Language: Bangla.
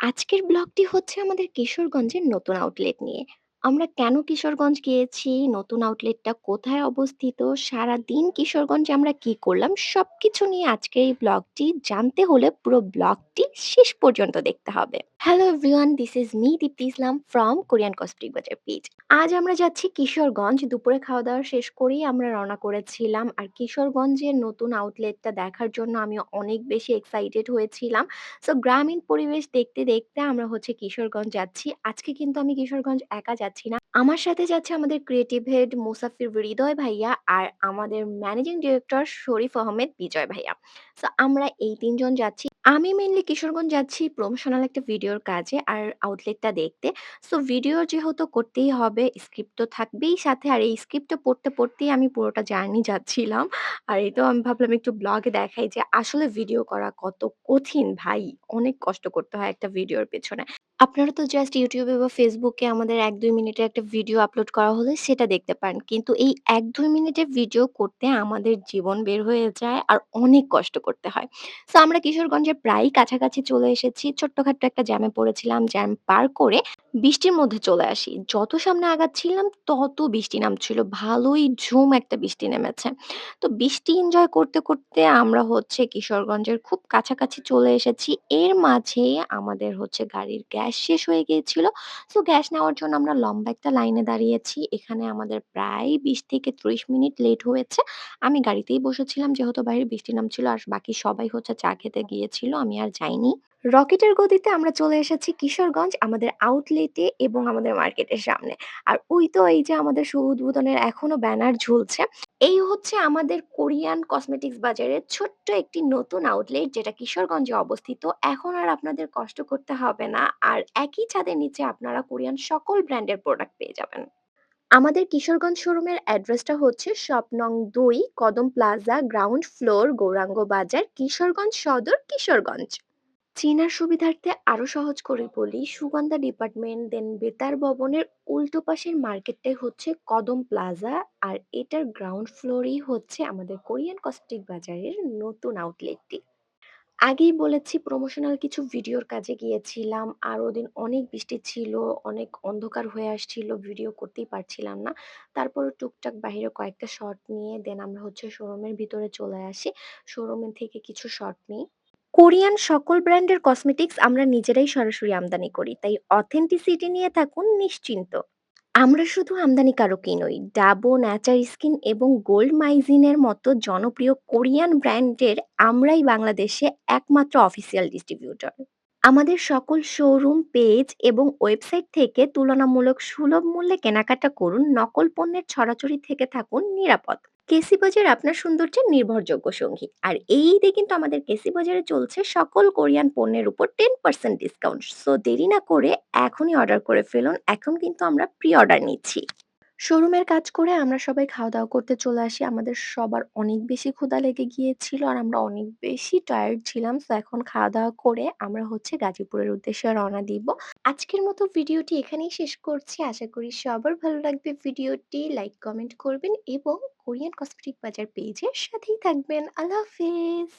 আজকের ব্লগটি হচ্ছে আমাদের কিশোরগঞ্জের নতুন আউটলেট নিয়ে। আমরা কেন কিশোরগঞ্জ গিয়েছি, নতুন আউটলেটটা কোথায় অবস্থিত, সারাদিন কিশোরগঞ্জে আমরা কি করলাম, সবকিছু নিয়ে আজকের এই ব্লগটি জানতে হলে পুরো ব্লগটি শেষ পর্যন্ত দেখতে হবে। Hello everyone, this is me Dipti Islam from Korean cosmetic bazaar page. আজ আমরা যাচ্ছি কিশোরগঞ্জ। দুপুরে খাওয়া-দাওয়া শেষ করেই আমরা রওনা করেছিলাম। আর কিশোরগঞ্জের নতুন আউটলেটটা দেখার জন্য আমি অনেক বেশি এক্সাইটেড হয়েছিলাম। সো গ্রামীণ পরিবেশ দেখতে, দেখতে আমরা হচ্ছে কিশোরগঞ্জ যাচ্ছি। আজকে কিন্তু আমি কিশোরগঞ্জ একা যাচ্ছি না। আমার সাথে যাচ্ছে আমাদের ক্রিয়েটিভ হেড মুসাফির হৃদয় ভাইয়া আর আমাদের ম্যানেজিং ডিরেক্টর শরীফ আহমেদ বিজয় ভাইয়া। সো আমরা এই ৩ জন যাচ্ছি। আমি মেইনলি কিশোরগঞ্জ যাচ্ছি প্রমোশনাল একটা ভিডিওর কাজে আর আউটলেটটা দেখতে। সো ভিডিও যেহেতু করতেই হবে, স্ক্রিপ্ট তো থাকবেই সাথে। আর এই স্ক্রিপ্টটা পড়তে, পড়তেই আমি পুরোটা জার্নি যাচ্ছিলাম। আর এটাও আমি ভাবলাম একটু ব্লগে দেখাই যে আসলে ভিডিও করা কত কঠিন ভাই। অনেক কষ্ট করতে হয় একটা ভিডিওর পেছনে। আপনারা তো জাস্ট এ বা ফেসবুকে আমাদের ১-২ মিনিটের একটা ভিডিও আপলোড করা হলে সেটা দেখতে পারেন। কিন্তু এই ১-২ মিনিটের ভিডিও করতে আমাদের জীবন বের হয়ে যায় আর অনেক কষ্ট করতে হয়। সো আমরা কিশোরগঞ্জের প্রায়ই কাছাকাছি চলে এসেছি। ছোট্টখাট্ট একটা জ্যামে পড়েছিলাম। জ্যাম পার করে বৃষ্টির মধ্যে চলে আসি। যত সামনে আগাচ্ছিলাম তত বৃষ্টি নামছিল। ভালোই ঝুম একটা বৃষ্টি নেমেছে। তো বৃষ্টি এনজয় করতে, করতে আমরা হচ্ছে কিশোরগঞ্জের খুব কাছাকাছি চলে এসেছি। এর মাঝে আমাদের হচ্ছে গাড়ির গ্যাস শেষ হয়ে গিয়েছিল। সো গ্যাস নেওয়ার জন্য আমরা লম্বা একটা লাইনে দাঁড়িয়েছি। এখানে আমাদের প্রায় ২০ থেকে ৩০ মিনিট লেট হয়েছে। আমি গাড়িতেই বসেছিলাম যেহেতু বাইরে বৃষ্টি নামছিল আর বাকি সবাই হচ্ছে চা খেতে গিয়েছিল। আমি আর যাইনি। রকেটের গতিতে আমরা চলে এসেছি কিশোরগঞ্জ, আমাদের আউটলেটে এবং আমাদের মার্কেটের সামনে। আর ওই তো এই যে আমাদের শুভ উদ্বোধনের এখনও ব্যানার ঝুলছে। এই হচ্ছে আমাদের কোরিয়ান কসমেটিক্স বাজারের ছোট্ট একটি নতুন আউটলেট যেটা কিশোরগঞ্জে অবস্থিত। এখন আর আপনাদের কষ্ট করতে হবে না। আর একই ছাদের নিচে আপনারা কোরিয়ান সকল ব্র্যান্ডের প্রোডাক্ট পেয়ে যাবেন। আমাদের কিশোরগঞ্জ শোরুমের অ্যাড্রেসটা হচ্ছে শপ নং ২ কদম প্লাজা গ্রাউন্ড ফ্লোর গৌরাঙ্গ বাজার, কিশোরগঞ্জ সদর, কিশোরগঞ্জ। চেনার সুবিধার্থে আরও সহজ করে বলি, সুগন্ধা ডিপার্টমেন্ট দেন বেতার ভবনের উল্টো পাশের মার্কেটটাই হচ্ছে কদম প্লাজা। আর এটার গ্রাউন্ড ফ্লোরেই হচ্ছে আমাদের কোরিয়ান কসমেটিক বাজারের নতুন আউটলেটটি। আগেই বলেছি প্রমোশনাল কিছু ভিডিওর কাজে গিয়েছিলাম। আর ওদিন অনেক বৃষ্টি ছিল, অনেক অন্ধকার হয়ে আসছিল, ভিডিও করতেই পারছিলাম না। তারপরও টুকটাক বাহিরে কয়েকটা শট নিয়ে দেন আমরা হচ্ছে শোরুমের ভিতরে চলে আসি। শোরুমের থেকে কিছু শট নিই। কোরিয়ান সকল ব্র্যান্ডের কসমেটিক্স আমরা নিজেরাই সরাসরি আমদানি করি। তাই অথেন্টিসিটি নিয়ে থাকুন নিশ্চিন্ত। আমরা শুধু আমদানিকারকই নই। ডাবো, ন্যাচার স্কিন এবং গোল্ড মাইজিনের মতো জনপ্রিয় কোরিয়ান ব্র্যান্ডের আমরাই বাংলাদেশে একমাত্র অফিসিয়াল ডিস্ট্রিবিউটর। আমাদের সকল শোরুম, পেজ এবং ওয়েবসাইট থেকে তুলনামূলক সুলভ মূল্যে কেনাকাটা করুন। নকল পণ্যের ছড়াছড়ি থেকে থাকুন নিরাপদ। কেসি বাজার আপনার সৌন্দর্যের নির্ভরযোগ্য সঙ্গী। আর এই ঈদে কিন্তু আমাদের কেসি বাজারে চলছে সকল কোরিয়ান পণ্যের উপর 10% ডিসকাউন্ট। সো দেরি না করে এখনই অর্ডার করে ফেলুন। এখন কিন্তু আমরা প্রি অর্ডার নিচ্ছি। শোরুমের কাজ করে আমরা সবাই খাওয়া-দাওয়া করতে চলে আসি। আমাদের সবার অনেক বেশি ক্ষুধা লেগে গিয়েছিল আর আমরা অনেক বেশি টায়ার্ড ছিলাম। সো এখন খাওয়া-দাওয়া করে আমরা হচ্ছে গাজীপুরের উদ্দেশ্যে রওনা দিব। আজকের মতো ভিডিওটি এখানেই শেষ করছি। আশা করি সবার ভালো লাগবে ভিডিওটি। লাইক, কমেন্ট করবেন এবং কোরিয়ান কসমেটিক বাজার পেজের সাথেই থাকবেন। আল্লাহ হাফেজ।